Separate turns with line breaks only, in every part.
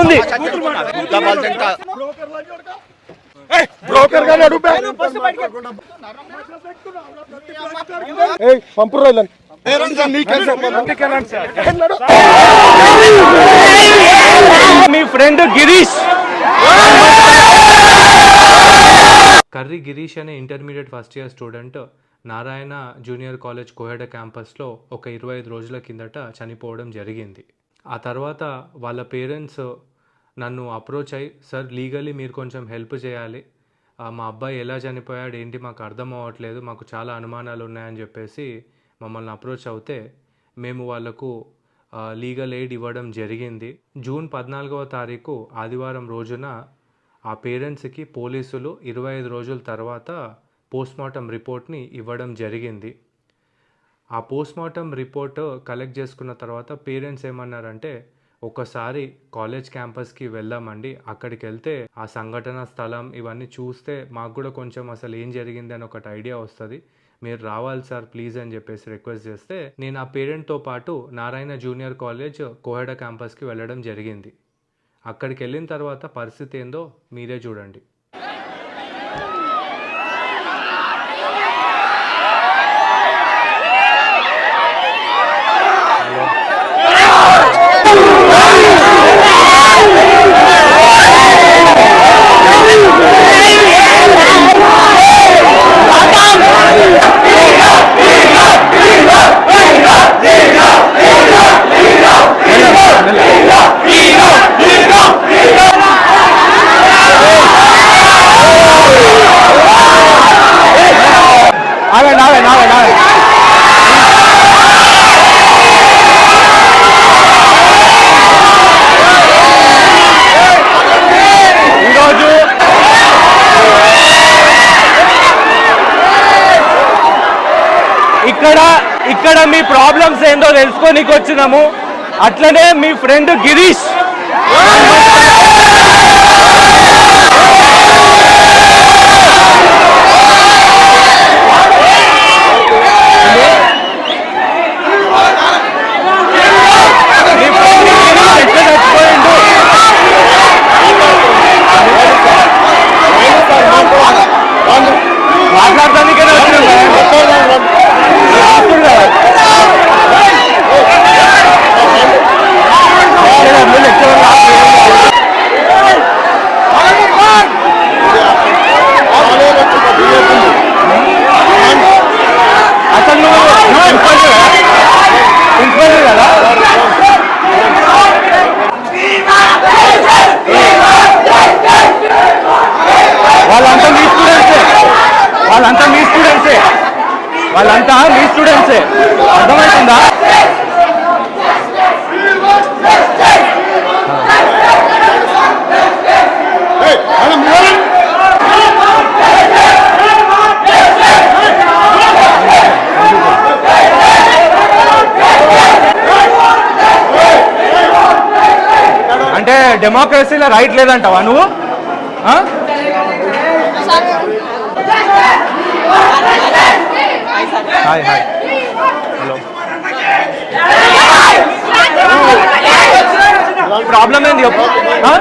ఉంది. బ్రోకర్ గాని అడుగు? ఎన్నడు?
మీ ఫ్రెండ్ గిరీష్. కర్రీ గిరీష్ అనే intermediate first year student Narayana junior college Koheda క్యాంపస్లో ఒక ఇరవై ఐదు రోజుల కిందట చనిపోవడం జరిగింది. ఆ తర్వాత వాళ్ళ పేరెంట్స్ నన్ను అప్రోచ్ అయ్యి సార్ లీగలీ మీరు కొంచెం హెల్ప్ చేయాలి. మా అబ్బాయి ఎలా చనిపోయాడు ఏంటి మాకు అర్థం అవ్వట్లేదు మాకు చాలా అనుమానాలు ఉన్నాయని చెప్పేసి మమ్మల్ని అప్రోచ్ అవుతే మేము వాళ్ళకు లీగల్ ఎయిడ్ ఇవ్వడం జరిగింది. జూన్ పద్నాలుగవ తారీఖు ఆదివారం రోజున ఆ పేరెంట్స్కి పోలీసులు ఇరవై ఐదు రోజుల తర్వాత పోస్ట్మార్టం రిపోర్ట్ని ఇవ్వడం జరిగింది. ఆ పోస్ట్మార్టం రిపోర్ట్ కలెక్ట్ చేసుకున్న తర్వాత పేరెంట్స్ ఏమన్నారంటే ఒకసారి కాలేజ్ క్యాంపస్కి వెళ్దామండి. అక్కడికి వెళ్తే ఆ సంఘటన స్థలం ఇవన్నీ చూస్తే మాకు కూడా కొంచెం అసలు ఏం జరిగింది అని ఒకటి ఐడియా వస్తుంది. మీరు రావాలి సార్ ప్లీజ్ అని చెప్పేసి రిక్వెస్ట్ చేస్తే నేను ఆ పేరెంట్తో పాటు నారాయణ జూనియర్ కాలేజ్ కోహెడ క్యాంపస్కి వెళ్ళడం జరిగింది. అక్కడికి వెళ్ళిన తర్వాత పరిస్థితి ఏందో మీరే చూడండి.
ఇక్కడ ఇక్కడ మీ ప్రాబ్లమ్స్ ఏందో తెలుసుకోనికి వచ్చినాము అట్లనే మీ ఫ్రెండ్ గిరీష్ మీ ఫ్రెండ్ గిరీష్ ఎట్లా చచ్చిపోయిండు మాట్లాడటానికే అసలు నువ్వు ప్రిన్సిపల్ కదా ప్రిన్సిపల్ కదా వాళ్ళంతా మీ స్టూడెంట్సే వాళ్ళంతా మీ స్టూడెంట్సే వాళ్ళంతా మీ స్టూడెంట్సే అర్థమవుతుందా అంటే డెమోక్రసీలో రైట్ లేదంటావా నువ్వు? హాయ్ హాయ్ హలో ప్రాబ్లం ఏంది? ఆ?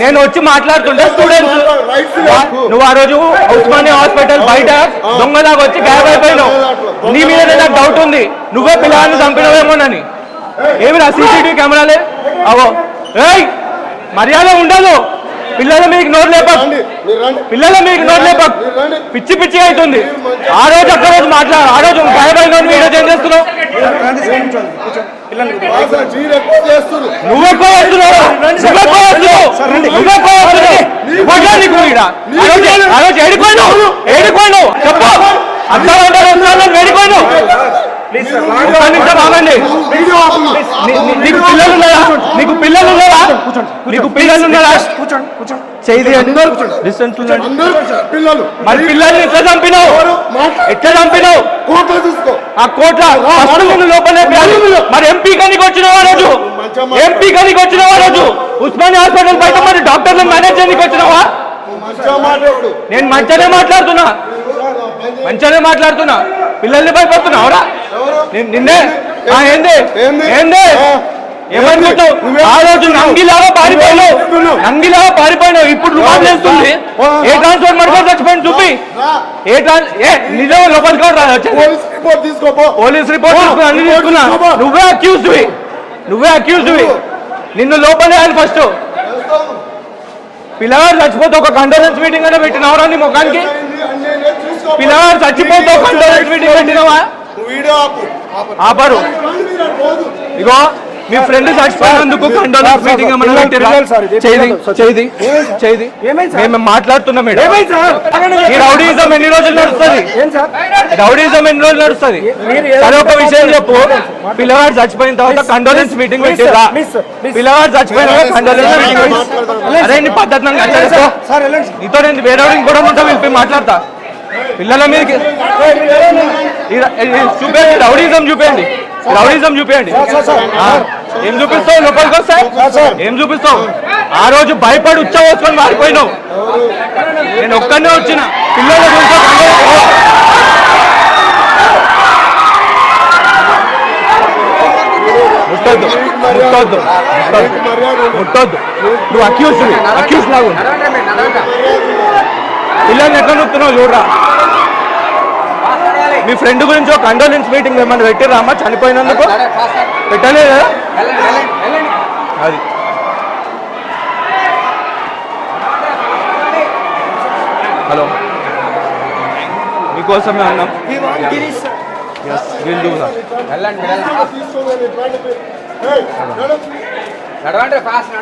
నేను వచ్చి మాట్లాడుతుంటే. స్టూడెంట్స్ నువ్వు ఆ రోజు ఉస్మానియా హాస్పిటల్ బయట దొంగలాగా వచ్చి గాయబ్ అయిపోయినావు నీ మీద నాకు డౌట్ ఉంది? నువ్వే పిల్లల్ని చంపినవేమోనని. ఏమి నా సీసీటీవీ కెమెరాలే? అవో ఏయ్ మర్యాద ఉండదు. పిల్లల మీకు నోరు లేపక్ పిల్లల మీకు నోరు లేపక్ పిచ్చి పిచ్చి అవుతుంది ఆ రోజు ఒక్క రోజు మాట్లా ఆ రోజు గాయబైన వీడియో ఏం చేస్తున్నావు. నువ్వెక్కువ వస్తున్నావు ఏడిపోయినావు. ఏడిపోయినావు. చెప్పు. అర్థం అంటే నిమిషం ఆగండి నీకు పిల్లలు ఉన్నారా నీకు పిల్లలు ఉన్నారా నీకు పిల్లలు ఉన్నారా చేయి డిస్టెన్స్ పిల్లలు
మరి పిల్లల్ని ఎట్లా చంపినావు? ఎట్లా చంపినావు?
కోట చూసుకో
ఆ లోపలే. మరి ఎంపీ రోజు? ఎంపీ కనికి వచ్చిన రోజు? ఉస్మానియా హాస్పిటల్ బయట మరి డాక్టర్లు మేనేజ్ చేయడానికి వచ్చినావా?
మంచిగా మాట్లాడు.
నేను మంచిగానే మాట్లాడుతున్నా. మంచిగానే మాట్లాడుతున్నా. పిల్లల్ని భయపడుతున్నావురా నిన్- నిన్నే? ఆ, ఏంది?
ఏంది?
ఏంది?
ఆ. ఏమనుకుంటావు
నువ్వే-
ఆ రోజు నంగిలాగా పారిపోయినావు.
నువ్వు-
నంగిలాగా పారిపోయినావు. ఇప్పుడు రుమాలు వేస్తుంది ఏ ట్రాన్స్ఫర్ మడక చచ్చిపోయింది చూపి. ఏ ట్రాన్స్ ఏ నిజం లోపలికి.
పోలీస్ రిపోర్ట్ తీసుకోపో
పోలీస్ రిపోర్ట్ తీసుకున్నా. నువ్వే అక్యూజ్డ్ నువ్వే అక్యూజ్డ్ నిన్ను లోపలే ఫస్ట్ పిల్లగాడు చచ్చిపోతే ఒక కండోలెన్స్ మీటింగ్ అనే పెట్టినవరా నీ ముఖానికి? పిల్లగాడు చచ్చిపోతే ఒక కండోలెన్స్ మీటింగ్ పెట్టినవా. ఆపరు. ఇగో మీ ఫ్రెండ్ చచ్చిపోయినందుకు కండోలెన్స్ మీటింగ్ ఏమన్నా పెట్టిరా? చేది చేది చేది మేము మాట్లాడుతున్నాం మేడం. ఈ రౌడీజం ఎన్ని రోజులు నడుస్తుంది? రౌడీజం ఎన్ని రోజులు నడుస్తుంది? సరే ఒక విషయం చెప్పు. పిల్లవాడు చచ్చిపోయిన తర్వాత కండోలెన్స్ మీటింగ్ పెట్టిరా పిల్లవాడు చచ్చిపోయిన తర్వాత కండోలెన్స్ మీటింగ్ అరే నీ పద్ధతి. నీతో నేను వేరే కూడా ఉంటా వెళ్ళి మాట్లాడతా. పిల్లల మీదకి చూపేయండి రౌడీజం చూపేయండి. రౌడీజం చూపేయండి. ఏం చూపిస్తావు లోపలికి వస్తే? ఏం చూపిస్తావు? ఆ రోజు భయపడి ఉచ్చ వచ్చుకొని మారిపోయినావు. నేను ఒక్కనే వచ్చిన. పిల్లల ముట్టొద్దు ముట్టొద్దు ముట్టొద్దు నువ్వు అక్యూస్ అక్యూస్ లాగా. పిల్లల్ని ఎట్లా నొప్పుతున్నావు చూడరా? మీ ఫ్రెండ్ గురించి ఒక కండోలెన్స్ మీటింగ్ ఏమన్నా పెట్టిరా అమ్మ? చనిపోయినందుకు? పెట్టలేదు? అది. హలో. మీకోసమే అన్నాం.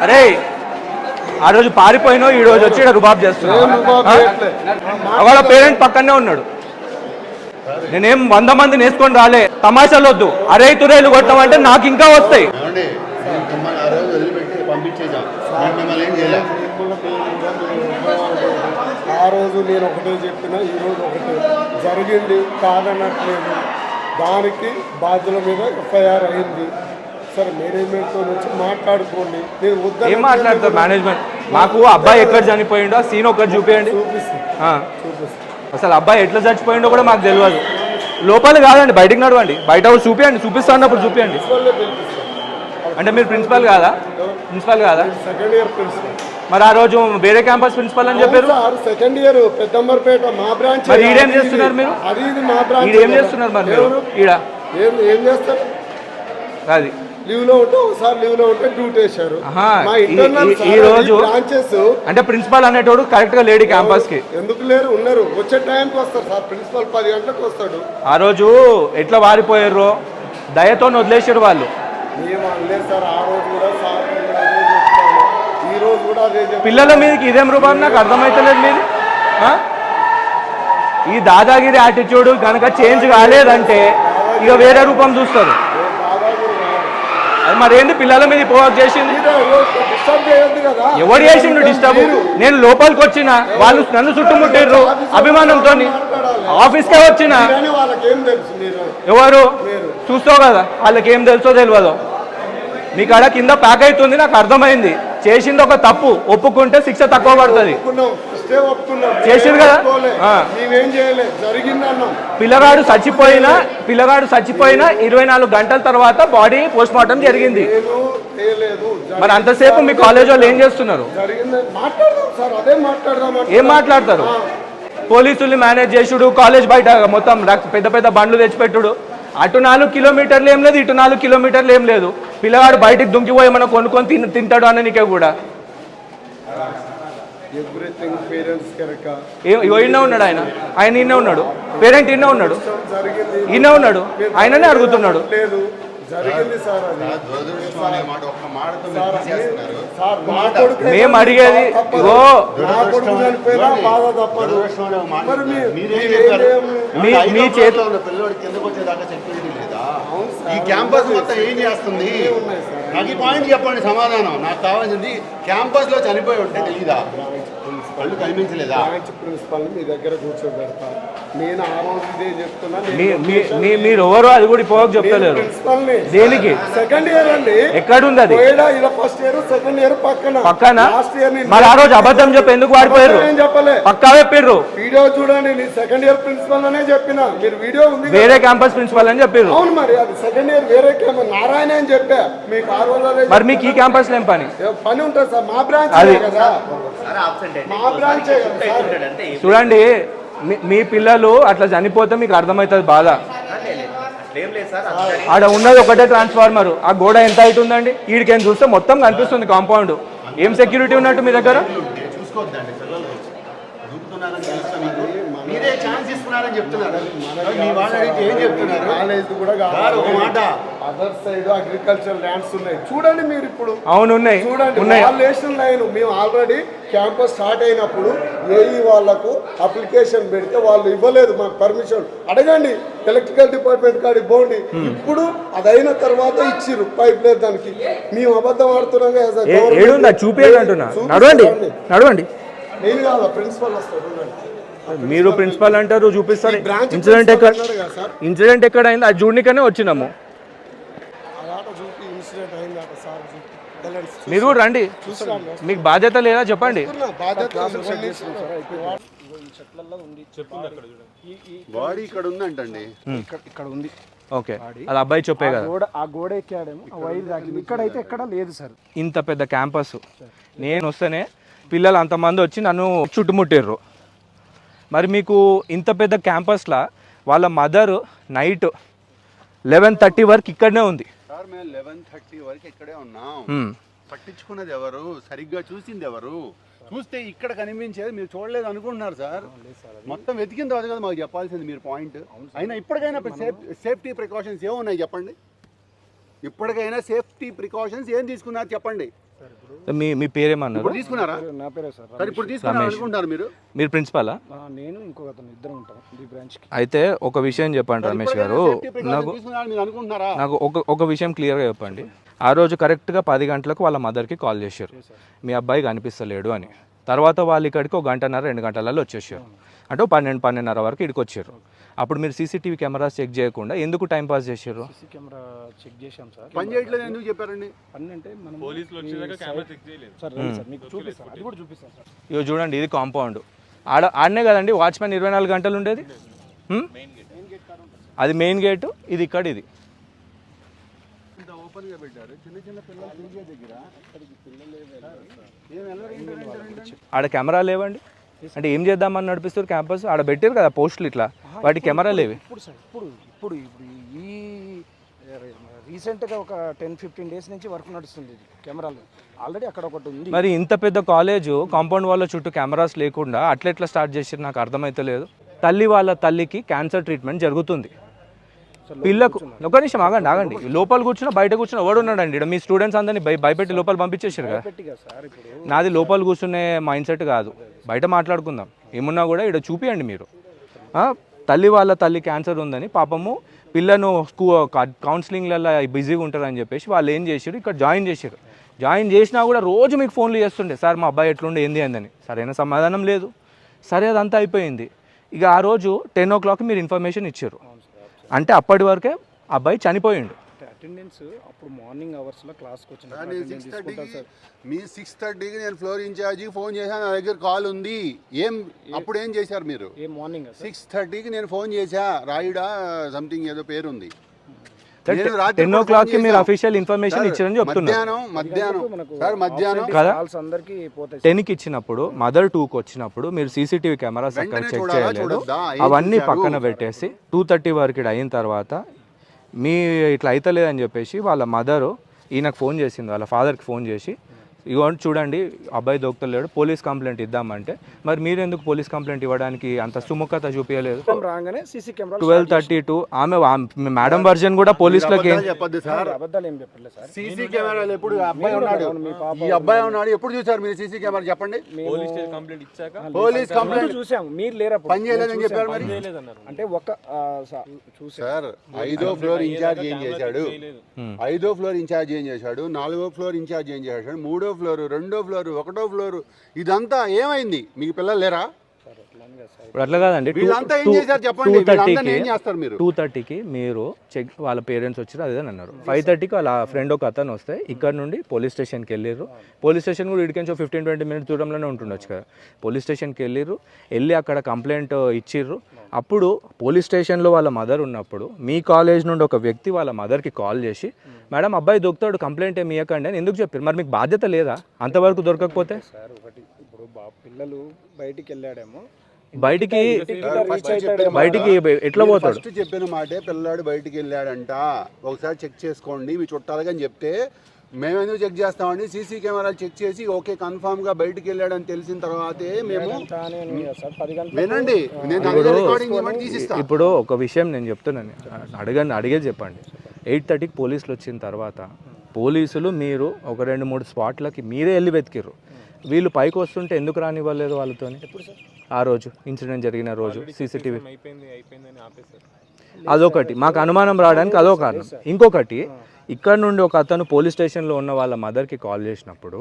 అరే ఆ రోజు పారిపోయినావు ఈ రోజు వచ్చి రుబాబ్ చేస్తున్నావు. వాళ్ళ పేరెంట్ పక్కనే ఉన్నాడు. నేనేం వంద మంది నేసుకొని రాలే. తమాషాలు వద్దు. అరే తురేలు కొట్టమంటే నాకు ఇంకా వస్తాయి.
ఆ రోజు నేను మిమ్మల్ని ఏం చేయలేదు.
ఆ రోజు నేను ఒకటే చెప్పిన ఈ రోజు ఒకటే. జరిగింది కాదనట్లేదు. దానికి బాధ్యుల మీద ఎఫ్ఐఆర్ అయింది. సరే మేనేజ్మెంట్తో వచ్చి మాట్లాడుకోండి. నేను వద్దని
ఏం మాట్లాడతారు మేనేజ్మెంట్ మాకు అబ్బాయి ఎక్కడ చనిపోయిండో సీన్ ఒకటి చూపించండి
చూపిస్తాను
అసలు అబ్బాయి ఎట్లా చచ్చిపోయిండో కూడా మాకు తెలియదు. లోపల కాదండి బయటికి నడవండి. బయట చూపించండి చూపిస్తాన్నప్పుడు చూపించండి
వాళ్ళే పిలిపిస్తాను
అంటే మీరు ప్రిన్సిపల్ కాదా? ప్రిన్సిపల్ కాదా?
సెకండ్ ఇయర్ ప్రిన్సిపల్
మరి ఆ రోజు వేరే క్యాంపస్ ప్రిన్సిపల్ అని చెప్పారు?
సెకండ్ ఇయర్ పెద్దంబర్పేట మా బ్రాంచ్
మరి ఈడేం చేస్తున్నారు మీరు?
అది ఇది మా బ్రాంచ్
ఏం చేస్తున్నారు మరి మీరు? ఈడ?
ఏం ఏం చేస్తారు?
అది.
ఉంటే ఒకసారి ఉంటే డ్యూటీ వేశారు
ఈ- రోజు-
బ్రాంచెస్
అంటే ప్రిన్సిపల్ అనేటోడు కరెక్ట్గా లేడీ క్యాంపస్కి
ఎందుకు లేరు? ఉన్నారు. వచ్చే టైంకి వస్తారు సార్. ప్రిన్సిపల్ పది గంటలకు వస్తాడు.
ఆ రోజు ఎట్లా వారిపోయారో? దయతో వదిలేసారు వాళ్ళు.
సార్. ఆ రోజు కూడా సార్ ఈ రోజు కూడా
పిల్లల మీదకి ఇదేం రూపం నాకు అర్థమైతలేదు మీది. ఆ? ఈ దాదాగిరి యాటిట్యూడ్ కనుక చేంజ్ కాలేదంటే ఇక వేరే రూపం చూస్తారు. అది మరి ఏంది? పిల్లల మీద పోవాక్ చేసింది? ఎవడు చేసిండు డిస్టర్బ్? నేను లోపలికి వచ్చిన వాళ్ళు నన్ను చుట్టుముట్టిర్రు అభిమానంతో. ఆఫీస్కే వచ్చిన. ఎవరు? చూస్తావు కదా వాళ్ళకి ఏం తెలుసో తెలియదు మీ కాడ కింద ప్యాక్ అవుతుంది నాకు అర్థమైంది. చేసింది ఒక తప్పు. ఒప్పుకుంటే శిక్ష తక్కువ పడుతుంది.
ఒప్పుకున్నాం
చేసిర్రు కదా?
మేమేం చేయలేదు
పిల్లగాడు చచ్చిపోయినా పిల్లగాడు చచ్చిపోయినా ఇరవై నాలుగు గంటల తర్వాత బాడీ పోస్ట్ మార్టం జరిగింది. మరి అంతసేపు మీ కాలేజ్ వాళ్ళు ఏం చేస్తున్నారు. ఏం మాట్లాడతారు. పోలీసుల్ని మేనేజ్ చేసుడు కాలేజ్ బయట మొత్తం పెద్ద పెద్ద బండ్లు తెచ్చిపెట్టుడు. అటు నాలుగు కిలోమీటర్లు ఏం లేదు ఇటు నాలుగు కిలోమీటర్లు ఏం లేదు. పిల్లగాడు బయటికి దుంకిపోయి ఏమైనా కొనుక్కొని తిన్ తింటాడు అన్న నీకే కూడా.
ఎవ్రీథింగ్ పేరెంట్స్
ఈయన ఉన్నాడు ఆయన. ఆయన ఈయన ఉన్నాడు. పేరెంట్ ఈయన ఉన్నాడు.
జరిగింది
ఈయన ఉన్నాడు. ఆయననే అడుగుతున్నాడు.
లేదు. జరిగింది సార్ అది.
మేము అడిగేది ఇగో
మీ-
చేతి-
పిల్లవాడికి వచ్చేదాకా. ఈ క్యాంపస్ మొత్తం ఏం చేస్తుంది? నాకు ఈ పాయింట్ చెప్పండి సమాధానం. నాకు కావాల్సింది క్యాంపస్లో చనిపోయి ఉంటే తెలీదా? కళ్ళు కనిపించలేదా?
బ్రాంచ్ ప్రిన్సిపల్ని మీ దగ్గర కూర్చోబెడతా. నేను ఆ రోజు ఇదే చెప్తున్నా నేను
మీ- మీ- మీ- మీరు ఎవరు అది కూడా ఇప్పటివరకు చెప్తలేరు.
ప్రిన్సిపల్ని
దేనికి?
సెకండ్ ఇయర్ అండి.
ఎక్కడుంది అది?
ఇలా ఫస్ట్ ఇయర్ సెకండ్ ఇయర్ పక్కన.
పక్కన?
లాస్ట్ ఇయర్
మరి ఆ రోజు అబద్ధం చెప్పి ఎందుకు వాడిపోయారు
ఏం చెప్పలే.
పక్కా చెప్పిర్రు?
వీడియో చూడండి నేను సెకండ్ ఇయర్ ప్రిన్సిపల్ అనే చెప్పిన. మీరు వీడియో ఉంది కదా?
వేరే క్యాంపస్ ప్రిన్సిపల్ అని చెప్పిర్రు.
అవును మరి అది సెకండ్ ఇయర్ వేరే కేమ నారాయణ అని చెప్పా. మీకు ఆ రోజు
మరి మీకు ఈ క్యాంపస్లో ఏం పని?
పని ఉంటుంది సార్. మా బ్రాంచ్
అది-
కదా? మా
చూడండి మీ- పిల్లలు అట్లా చనిపోతే మీకు అర్థమవుతుంది బాధ. ఆడ ఉన్నది ఒకటే ట్రాన్స్ఫార్మర్. ఆ గోడ ఎంత హైట్ ఉందండి? ఈడికేం చూస్తే మొత్తం కనిపిస్తుంది కాంపౌండ్. ఏం సెక్యూరిటీ ఉన్నట్టు మీ దగ్గర?
మీరే ఛాన్స్ ఇస్తున్నారని చెప్తున్నారు. మీ వాళ్ళు అడిగితే ఏం చెప్తున్నారు?
కాలేజ్ కూడా
సార్, ఒక మాట.
అదర్ సైడ్ అగ్రికల్చర్ ల్యాండ్స్ ఉన్నాయి. చూడండి మీరు ఇప్పుడు.
అవును ఉన్నాయి.
చూడండి
ఉన్నాయి.
వాళ్ళు వేసిన లైన్ మేము ఆల్రెడీ క్యాంపస్ స్టార్ట్ అయినప్పుడు ఏఈ వాళ్ళకు అప్లికేషన్ పెడితే వాళ్ళు ఇవ్వలేదు మాకు పర్మిషన్ అడగండి ఎలక్ట్రికల్ డిపార్ట్మెంట్ కాడి పోండి. ఇప్పుడు అది అయిన తర్వాత ఇచ్చిర్రు పైప్ లేదు దానికి. మేము అబద్ధం ఆడుతున్నాం కదా
చూపించండి. నడవండి నడవండి.
నేను కాదు ప్రిన్సిపల్ వస్తారు.
మీరు ప్రిన్సిపల్ అంటారు చూపిస్తారు. ఇన్సిడెంట్ ఎక్కడ ఇన్సిడెంట్ ఎక్కడ అయింది అది చూడనికనే వచ్చినాము. మీరు కూడా రండి. మీకు బాధ్యత లేదా చెప్పండి.
బాడీ ఇక్కడ
ఇక్కడ ఉంది.
ఓకే. అది అబ్బాయి చెప్పే కదా.
గోడ ఆ గోడ ఎక్కాడేమో ఆ వైర్ ఇక్కడైతే ఎక్కడ లేదు సార్.
ఇంత పెద్ద క్యాంపస్. నేను వస్తేనే పిల్లలు అంతమంది వచ్చి నన్ను చుట్టుముట్టిర్రు. మరి మీకు ఇంత పెద్ద క్యాంపస్లో వాళ్ళ మదర్ నైట్ లెవెన్ థర్టీ వరకు ఇక్కడనే ఉంది.
సార్ మేము లెవెన్ థర్టీ వరకు ఇక్కడే ఉన్నాం. పట్టించుకున్నది ఎవరు? సరిగ్గా చూసింది ఎవరు? చూస్తే ఇక్కడ కనిపించేది మీరు చూడలేదు అనుకుంటున్నారు సార్. మొత్తం వెతికిన తర్వాత కదా మాకు చెప్పాల్సింది మీరు పాయింట్. అయినా ఇప్పటికైనా సేఫ్టీ ప్రికాషన్స్ ఏమున్నాయి చెప్పండి? ఇప్పటికైనా సేఫ్టీ ప్రికాషన్స్ ఏం తీసుకున్నారు చెప్పండి?
మీ మీ పేరేమన్నారు?
ఇప్పుడు తీసుకున్నారా?
నా పేరే సార్
సార్ ఇప్పుడు తీసుకున్నారు? అనుకుంటున్నారు మీరు.
మీరు ప్రిన్సిపాలా?
నేను ఇంకొక అతను ఇద్దరం ఉంటాం ఈ బ్రాంచ్కి
అయితే ఒక విషయం చెప్పండి రమేష్ గారు. నాకు నాకు ఒక ఒక విషయం క్లియర్గా చెప్పండి. ఆ రోజు కరెక్ట్గా పది గంటలకు వాళ్ళ మదర్కి కాల్ చేశారు. మీ అబ్బాయి కనిపిస్తలేడు అని. తర్వాత వాళ్ళు ఇక్కడికి ఒక గంటన్నర రెండు గంటలలో వచ్చేసారు. అంటే పన్నెండు పన్నెండున్నర వరకు ఇక్కడికి వచ్చారు. అప్పుడు మీరు సీసీటీవీ కెమెరాస్ చెక్ చేయకుండా ఎందుకు టైం పాస్ చేశారు?
సీసీ కెమెరా చెక్ చేశాం సార్.
పని చేయట్లేదు ఎందుకు చెప్పారండి?
పని అంటే మనం పోలీసులు వచ్చేదాకా కెమెరా చెక్ చేయలేదు. సార్ రండి సార్ మీకు చూపిస్తాను. అది కూడా చూపిస్తాను సార్.
ఇగో చూడండి ఇది కాంపౌండ్ ఆడ ఆడనే కదండి వాచ్మెన్ ఇరవై నాలుగు గంటలు ఉండేది? హ్మ్? అది మెయిన్ గేట్ ఇది ఇక్కడ ఇది.
ఇంత ఓపెన్గా పెట్టారు. చిన్న చిన్న పిల్లలు తిరిగే దగ్గర. ఏం వెళ్ళరు
ఆడ కెమెరా లేవండి? అంటే ఏం చేద్దామని నడిపిస్తారు క్యాంపస్ ఆడ పెట్టారు కదా పోస్టులు ఇట్లా. వాటి కెమెరా లేవి.
ఇప్పుడు సార్ ఇప్పుడు ఇప్పుడు ఇప్పుడు ఈ రీసెంట్గా ఒక టెన్ ఫిఫ్టీన్ డేస్ నుంచి వర్క్ నడుస్తుంది ఇది కెమెరాలు. ఆల్రెడీ అక్కడ ఒకటి ఉంది.
మరి ఇంత పెద్ద కాలేజ్ కాంపౌండ్ వాళ్ళ చుట్టూ కెమెరాస్ లేకుండా అట్లెట్లా స్టార్ట్ చేసి నాకు అర్థమైతలేదు తల్లి వాళ్ళ తల్లికి క్యాన్సర్ ట్రీట్మెంట్ జరుగుతుంది. పిల్లకు ఒక నిమిషం ఆగండి ఆగండి. లోపల కూర్చున్నా బయట కూర్చున్నా ఎవడు ఉన్నాడండి. మీ స్టూడెంట్స్ అందరినీ భయ భయపెట్టి లోపల పంపించేసారు కదా. నాది లోపల కూర్చునే మైండ్ సెట్ కాదు. బయట మాట్లాడుకుందాం. ఏమున్నా కూడా ఇక్కడ చూపియండి మీరు. తల్లి వాళ్ళ తల్లి క్యాన్సర్ ఉందని పాపము పిల్లను స్కూ కౌన్సిలింగ్లలో బిజీగా ఉంటారని చెప్పేసి వాళ్ళు ఏం చేశారు ఇక్కడ జాయిన్ చేశారు జాయిన్ చేసినా కూడా రోజు మీకు ఫోన్లు చేస్తుండే. సార్ మా అబ్బాయి ఎట్లుండే? ఏంది? అందని. సరైన సమాధానం లేదు. సరే అదంతా అయిపోయింది. ఇక ఆ రోజు టెన్ ఓ క్లాక్ మీరు ఇన్ఫర్మేషన్ ఇచ్చారు అంటే అప్పటి వరకే అబ్బాయి చనిపోయిండు.
అటెండెన్స్ అప్పుడు మార్నింగ్ అవర్స్లో క్లాస్కి వచ్చిన
మీ సిక్స్ థర్టీకి నేను ఫ్లోర్ ఇన్ఛార్జికి ఫోన్ చేశాను నా దగ్గర కాల్ ఉంది. ఏం అప్పుడు ఏం చేశారు మీరు?
ఏ మార్నింగ్ సార్?
సిక్స్ థర్టీకి నేను ఫోన్ చేశా రాయుడా సంథింగ్ ఏదో పేరు ఉంది.
టెన్ ఓ
కూడా
క్లాక్కి
ఫోన్
మీరు. అఫీషియల్ ఇన్ఫర్మేషన్ ఇచ్చారని చెప్తున్నారు
మధ్యాహ్నం సార్.
టెన్కి ఇచ్చినప్పుడు మదర్ టూకి వచ్చినప్పుడు మీరు సీసీటీవీ కెమెరాస్ అక్కడ చెక్ చేయలేదు? అవన్నీ? పక్కన పెట్టేసి టూ థర్టీ వరకు అయిన తర్వాత మీ ఇట్లా అవుతలేదని చెప్పేసి వాళ్ళ మదరు ఈయనకు ఫోన్ చేసింది వాళ్ళ ఫాదర్కి ఫోన్ చేసి ఇగో చూడండి అబ్బాయి దొక్కలేడు పోలీస్ కంప్లైంట్ ఇద్దామంటే మరి మీరు ఎందుకు పోలీస్ కంప్లైంట్ ఇవ్వడానికి అంత సుముఖత చూపించలేదు
మొత్తం రాగానే CC camera
twelve thirty two ఆమె మేడం వర్జన్ కూడా పోలీసులకి
అబద్ధాలు చెప్పొద్దు సార్.
అబద్ధాలు ఏం చెప్పలేదు సార్.
సీసీ కెమెరాలు ఎప్పుడు అబ్బాయి ఉన్నాడు? ఈ అబ్బాయి ఉన్నాడు ఎప్పుడు చూసారు మీరు సీసీ కెమెరా చెప్పండి. పోలీస్
ముందు
కంప్లైంట్
చూసాము మీరు లేరప్పుడు.
పని చేయలేదని చెప్పారు మరి?
అంటే ఒక
సార్ ఐదో ఫ్లోర్ ఇన్ఛార్జ్ ఏం చేశాడు? ఐదో ఫ్లోర్ ఇన్ఛార్జ్ ఏం చేశాడు? నాలుగో ఫ్లోర్ ఇన్ఛార్జ్ ఏం చేశాడు? మూడో ఫ్లోరు రెండో ఫ్లోరు ఒకటో ఫ్లోరు ఇదంతా ఏమైంది? మీకు పిల్లలు లేరా?
ఇప్పుడు అట్లా కాదండి.
చేస్తారు మీరు?
టూ థర్టీకి మీరు చెక్ వాళ్ళ పేరెంట్స్ వచ్చారు అదే అన్నారు. ఫైవ్ థర్టీకి వాళ్ళ ఫ్రెండ్ ఒక అతను వస్తే ఇక్కడ నుండి పోలీస్ స్టేషన్కి వెళ్ళిర్రు. పోలీస్ స్టేషన్ కూడా ఇడికించో ఫిఫ్టీన్ ట్వంటీ మినిట్స్ దూరంలోనే ఉంటుండొచ్చు కదా. పోలీస్ స్టేషన్కి వెళ్ళిర్రు వెళ్ళి అక్కడ కంప్లైంట్ ఇచ్చిర్రు. అప్పుడు పోలీస్ స్టేషన్లో వాళ్ళ మదర్ ఉన్నప్పుడు మీ కాలేజ్ నుండి ఒక వ్యక్తి వాళ్ళ మదర్కి కాల్ చేసి మేడం అబ్బాయి దొరుకుతాడు కంప్లైంట్ ఏమి ఇవ్వకండి అని ఎందుకు చెప్పారు? మరి మీకు బాధ్యత లేదా? అంతవరకు దొరకకపోతే?
పిల్లలు బయటికి వెళ్ళాడేమో.
బయటికి బయటికి ఎట్లా పోతాడు?
ఫస్ట్ చెప్పిన మాటే పిల్లాడు బయటికి వెళ్ళాడంట. ఒకసారి చెక్ చేసుకోండి మీ చుట్టాలుగా అని చెప్తే మేము ఎందుకు చెక్ చేస్తామండి? సీసీ కెమెరాలు చెక్ చేసి ఓకే కన్ఫామ్గా బయటికి వెళ్ళాడని తెలిసిన తర్వాతే మేము
అని
వినండి. నేను దాని రికార్డింగ్ ఇవ్వండి తీసిస్తా.
ఇప్పుడు ఒక విషయం నేను చెప్తున్నాను అడగండి అడిగేది చెప్పండి. ఎయిట్ థర్టీకి పోలీసులు వచ్చిన తర్వాత పోలీసులు మీరు ఒక రెండు మూడు స్పాట్లకి మీరే వెళ్ళి వెతికిర్రు. వీళ్ళు పైకి వస్తుంటే ఎందుకు రానివ్వలేదు వాళ్ళతోని? ఆ రోజు ఇన్సిడెంట్ జరిగిన రోజు సీసీటీవీ. అదొకటి. మాకు అనుమానం రావడానికి అదో కారణం. ఇంకొకటి ఇక్కడ నుండి ఒక అతను పోలీస్ స్టేషన్లో ఉన్న వాళ్ళ మదర్కి కాల్ చేసినప్పుడు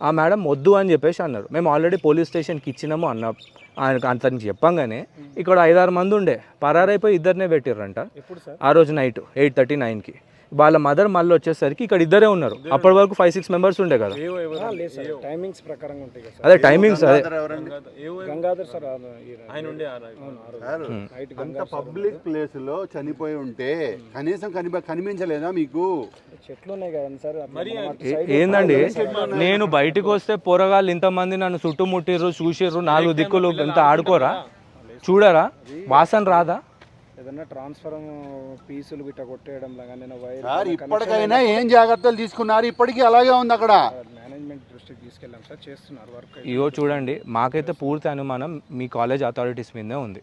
ఆ మేడం వద్దు అని చెప్పేసి అన్నారు. మేము ఆల్రెడీ పోలీస్ స్టేషన్కి ఇచ్చినాము అన్న ఆయనకు అతనికి చెప్పంగానే ఇక్కడ ఐదారు మంది ఉండే పరారైపోయి ఇద్దరినే పెట్టిర్రంట. ఆ రోజు నైట్ ఎయిట్ థర్టీ నైన్కి. వాళ్ళ మదర్ మళ్ళీ వచ్చేసరికి ఇక్కడ ఇద్దరే ఉన్నారు. అప్పటి వరకు ఫైవ్ సిక్స్ మెంబర్స్ ఉండే కదా.
టైమింగ్స్ ప్రకారంగా ఉంటాయి కదా సార్.
అదే టైమింగ్స్ అదే.
గంగాధర్ సార్
ఆయన
పబ్లిక్ ప్లేస్లో చనిపోయి ఉంటే కనీసం కనిప కనిపించలేదా మీకు?
ఏందండి? నేను బయటికి వస్తే పోరగాళ్ళు ఇంతమంది నన్ను చుట్టుముట్టిర్రు చూసిర్రు నాలుగు దిక్కులు ఇంత ఆడుకోరా? చూడరా? వాసన రాదా?
ఏదన్నా ట్రాన్స్ఫర్ పీసులు గిట్ట కొట్టేయడం లాగా నేను వైర్
సార్ ఇప్పటికైనా ఏం జాగ్రత్తలు తీసుకున్నారు? ఇప్పటికీ అలాగే ఉంది అక్కడ.
మేనేజ్మెంట్ దృష్టికి తీసుకెళ్ళాం సార్ చేస్తున్నారు వర్క్
ఇగో చూడండి మాకైతే పూర్తి అనుమానం మీ కాలేజ్ అథారిటీస్ మీదే ఉంది.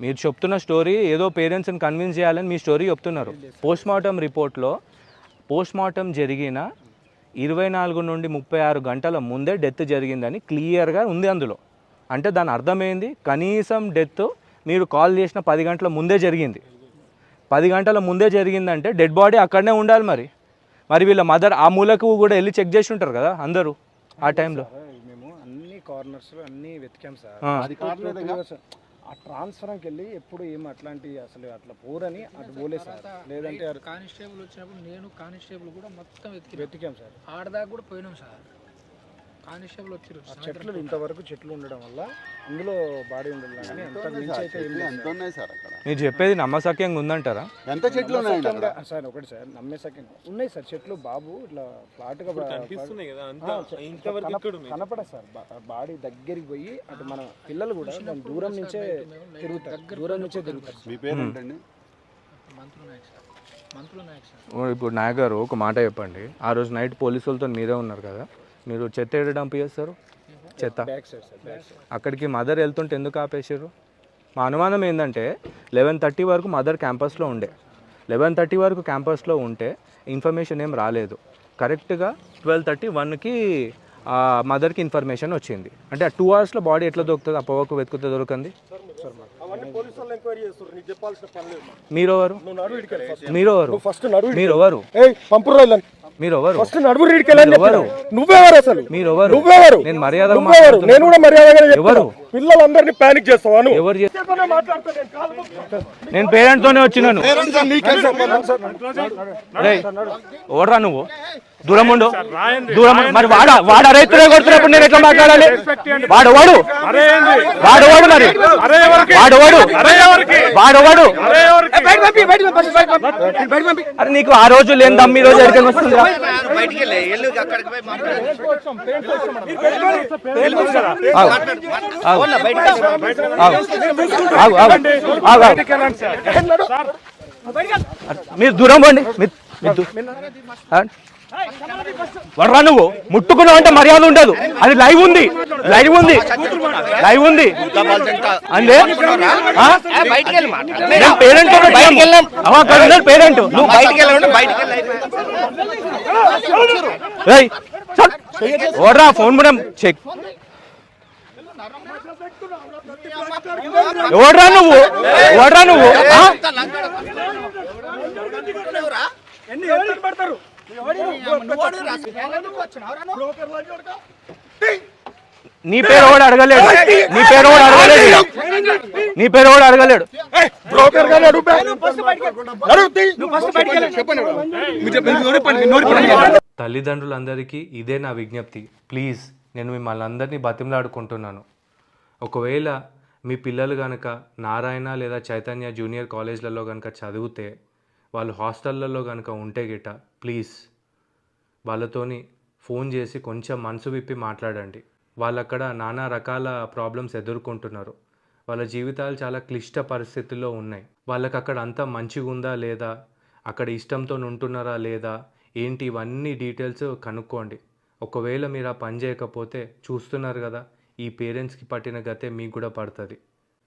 మీరు చెప్తున్న స్టోరీ ఏదో పేరెంట్స్ని కన్విన్స్ చేయాలని మీ స్టోరీ చెప్తున్నారు. పోస్ట్ మార్టం రిపోర్ట్లో పోస్ట్ మార్టం జరిగిన ఇరవై నాలుగు నుండి ముప్పై ఆరు గంటల ముందే డెత్ జరిగిందని క్లియర్గా ఉంది అందులో. అంటే దాని అర్థమైంది కనీసం డెత్ మీరు కాల్ చేసిన పది గంటల ముందే జరిగింది. పది గంటల ముందే జరిగిందంటే డెడ్ బాడీ అక్కడనే ఉండాలి మరి. మరి వీళ్ళ మదర్ ఆ మూలకు కూడా వెళ్ళి చెక్ చేసి ఉంటారు కదా అందరూ ఆ టైంలో.
మేము అన్ని కార్నర్స్ అన్ని వెతికాం సార్.
ఆ.
ట్రాన్స్ఫర్కి వెళ్ళి ఎప్పుడు ఏం అట్లాంటి అసలు అట్లా పోరని అటు పోలే సార్. లేదంటే అటు
కానిస్టేబుల్ వచ్చినప్పుడు నేను కానిస్టేబుల్ కూడా మొత్తం వెతికి
వెతికాం సార్.
ఆడదాకా కూడా పోయినాం సార్. కానిస్టేబుల్ వచ్చారు.
ఆ చెట్లు ఇంతవరకు చెట్లు ఉండడం వల్ల అందులో బాడీ ఉండడం కానీ అంత మించి అయితే ఏం లేదు.
ఎంత ఉన్నాయి సార్ అక్కడ?
మీరు చెప్పేది నమ్మసక్యంగా ఉందంటారా?
ఎంత చెట్లు ఉన్నాయండి అక్కడ?
సార్. సార్ ఒకటి సార్ నమ్మే సెకండ్ ఉన్నాయి సార్ చెట్లు. బాబు ఇట్లా ఫ్లాట్గా
కనిపిస్తున్నాయి కదా
ఆ,
అంతా
చె-
ఇంతవరకు
కనప-
ఇక్కడ ఉన్నాయి.
కనపడదు సార్ బా- బాడీ దగ్గరికి పోయి అటు మన పిల్లలు కూడా దాని దూరం నుంచే తిరుగుతారు. దూరం నుంచే తిరుగుతారు.
మీ పేరు ఏంటండి
మంత్రులు నాయక్ సార్. మంత్రులు నాయక్ సార్.
ఇప్పుడు నాయక్ గారు ఒక మాట చెప్పండి. ఆ రోజు నైట్ పోలీసులతో మీరే ఉన్నారు కదా? మీరు చెత్త ఏడు డంప్ చేస్తారు చెత్త. అక్కడికి మదర్ వెళ్తుంటే ఎందుకు ఆపేసారు మా అనుమానం ఏంటంటే లెవెన్ థర్టీ వరకు మదర్ క్యాంపస్లో ఉండే. లెవెన్ థర్టీ వరకు క్యాంపస్లో ఉంటే ఇన్ఫర్మేషన్ ఏం రాలేదు. కరెక్ట్గా ట్వెల్వ్ థర్టీ వన్కి మదర్కి ఇన్ఫర్మేషన్ వచ్చింది. అంటే ఆ టూ అవర్స్లో బాడీ ఎట్లా దొరుకుతుంది? ఆ పొగకు వెతుకుతే దొరకంది? మీరెవరు? మీరెవరు? మీరెవరు?
ఫస్ట్ రీడికెళ్ళని? నువ్వెవరు అసలు నువ్వెవరు
నేను మర్యాదగా
నువ్వెవరు నేను కూడా మర్యాదగా
ఎవరు?
పిల్లలందరినీ పానిక్ చేస్తావా నువ్వు
ఎవరు చే- నేను పేరెంట్ తోనే వచ్చినాను ఓడరా నువ్వు దూరం ఉండు దూరం. మరి వాడ వాడు రైతులే కొడుతున్నప్పుడు నేను ఎట్లా మాట్లాడాలి వాడు వాడు వాడు వాడు మరి వాడు వాడు వాడు వాడు అరే నీకు ఆ రోజు లేని దమ్మి రోజు ఎక్కడికి వస్తుందిరా ఆగు. ఆగు, ఆగు. మీరు దూరం పోండి? వడ్రా నువ్వు. ముట్టుకున్నావు అంటే మర్యాద ఉండదు. అది లైవ్ ఉంది. లైవ్ ఉంది. లైవ్ ఉంది. అందే? ఆ? నేను పేరెంట్ పేరెంట్. నువ్వు. ఓడ్రా ఫోన్ కూడా చెక్. ఎవడ్రా నువ్వు. ఎవడ్రా నువ్వు. ఆ? నీ పేరు కూడా అడగలేడు. నీ పేరు కూడా అడగలేడు నీ పేరు కూడా అడగలేడు.
బ్రోకర్ గారు
తల్లిదండ్రులందరికీ ఇదే నా విజ్ఞప్తి. ప్లీజ్ నేను మిమ్మల్ని అందరినీ బతిమలాడుకుంటున్నాను. ఒకవేళ మీ పిల్లలు కనుక నారాయణ లేదా చైతన్య జూనియర్ కాలేజ్లలో కనుక చదివితే వాళ్ళు హాస్టళ్ళల్లో కనుక ఉంటే గిట ప్లీజ్ వాళ్ళతోని ఫోన్ చేసి కొంచెం మనసు విప్పి మాట్లాడండి. వాళ్ళు అక్కడ నానా రకాల ప్రాబ్లమ్స్ ఎదుర్కొంటున్నారు. వాళ్ళ జీవితాలు చాలా క్లిష్ట పరిస్థితుల్లో ఉన్నాయి. వాళ్ళకి అక్కడ అంతా మంచిగా ఉందా లేదా? అక్కడ ఇష్టంతో ఉంటున్నారా లేదా? ఏంటి ఇవన్నీ డీటెయిల్స్ కనుక్కోండి. ఒకవేళ మీరు ఆ పని చేయకపోతే చూస్తున్నారు కదా ఈ పేరెంట్స్కి పట్టిన గతే మీకు కూడా పడుతుంది.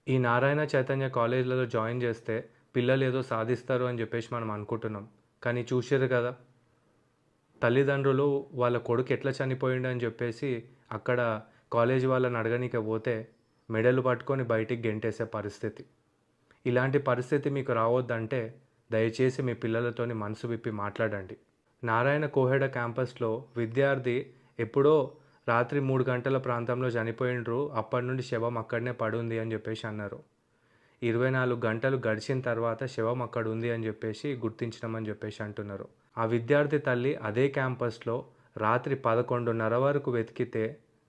ఈ నారాయణ చైతన్య కాలేజ్లలో జాయిన్ చేస్తే పిల్లలు ఏదో సాధిస్తారు అని చెప్పేసి మనం అనుకుంటున్నాం. కానీ చూసారు కదా తల్లిదండ్రులు వాళ్ళ కొడుకు ఎట్లా చనిపోయిండు అని చెప్పేసి అక్కడ కాలేజ్ వాళ్ళని అడగనీక పోతే మెడలు పట్టుకొని బయటికి గెంటేసే పరిస్థితి. ఇలాంటి పరిస్థితి మీకు రావద్దంటే దయచేసి మీ పిల్లలతోని మనసు విప్పి మాట్లాడండి. నారాయణ కోహెడ క్యాంపస్లో విద్యార్థి ఎప్పుడో రాత్రి మూడు గంటల ప్రాంతంలో చనిపోయిండ్రు అప్పటి నుండి శవం అక్కడనే పడుంది అని చెప్పేసి అన్నారు. ఇరవై నాలుగు గంటలు గడిచిన తర్వాత శవం అక్కడ ఉంది అని చెప్పేసి గుర్తించినామని చెప్పేసి అంటున్నారు. ఆ విద్యార్థి తల్లి అదే క్యాంపస్లో రాత్రి పదకొండున్నర వరకు వెతికితే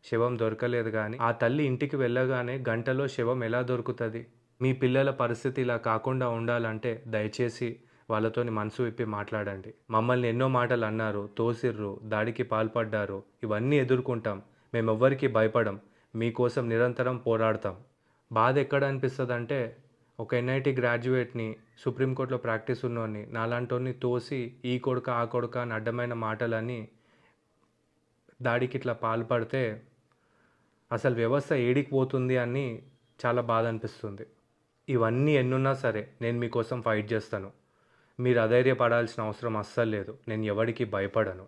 శవం దొరకలేదు కానీ ఆ తల్లి ఇంటికి వెళ్ళగానే గంటలో శవం ఎలా దొరుకుతుంది? మీ పిల్లల పరిస్థితి ఇలా కాకుండా ఉండాలంటే దయచేసి వాళ్ళతోని మనసు విప్పి మాట్లాడండి. మమ్మల్ని ఎన్నో మాటలు అన్నారు తోసిర్రు దాడికి పాల్పడ్డారు ఇవన్నీ ఎదుర్కొంటాం మేమెవ్వరికీ భయపడం మీకోసం నిరంతరం పోరాడతాం. బాధ ఎక్కడ అనిపిస్తుంది అంటే ఒక ఎన్ఐటి గ్రాడ్యుయేట్ని సుప్రీంకోర్టులో ప్రాక్టీస్ ఉన్నోడిని నాలాంటోని తోసి ఈ కొడుక ఆ కొడుక అని అడ్డమైన మాటలని దాడికి ఇట్లా పాల్పడితే అసలు వ్యవస్థ ఏడికి పోతుంది అని చాలా బాధ అనిపిస్తుంది ఇవన్నీ ఎన్నున్నా సరే నేను మీకోసం ఫైట్ చేస్తాను. మీరు అధైర్యపడాల్సిన అవసరం అస్సలు లేదు. నేను ఎవరికి భయపడను.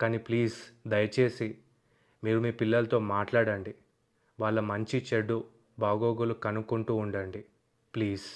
కానీ ప్లీజ్ దయచేసి మీరు మీ పిల్లలతో మాట్లాడండి. వాళ్ళ మంచి చెడు బాగోగులు కనుక్కుంటూ ఉండండి. ప్లీజ్.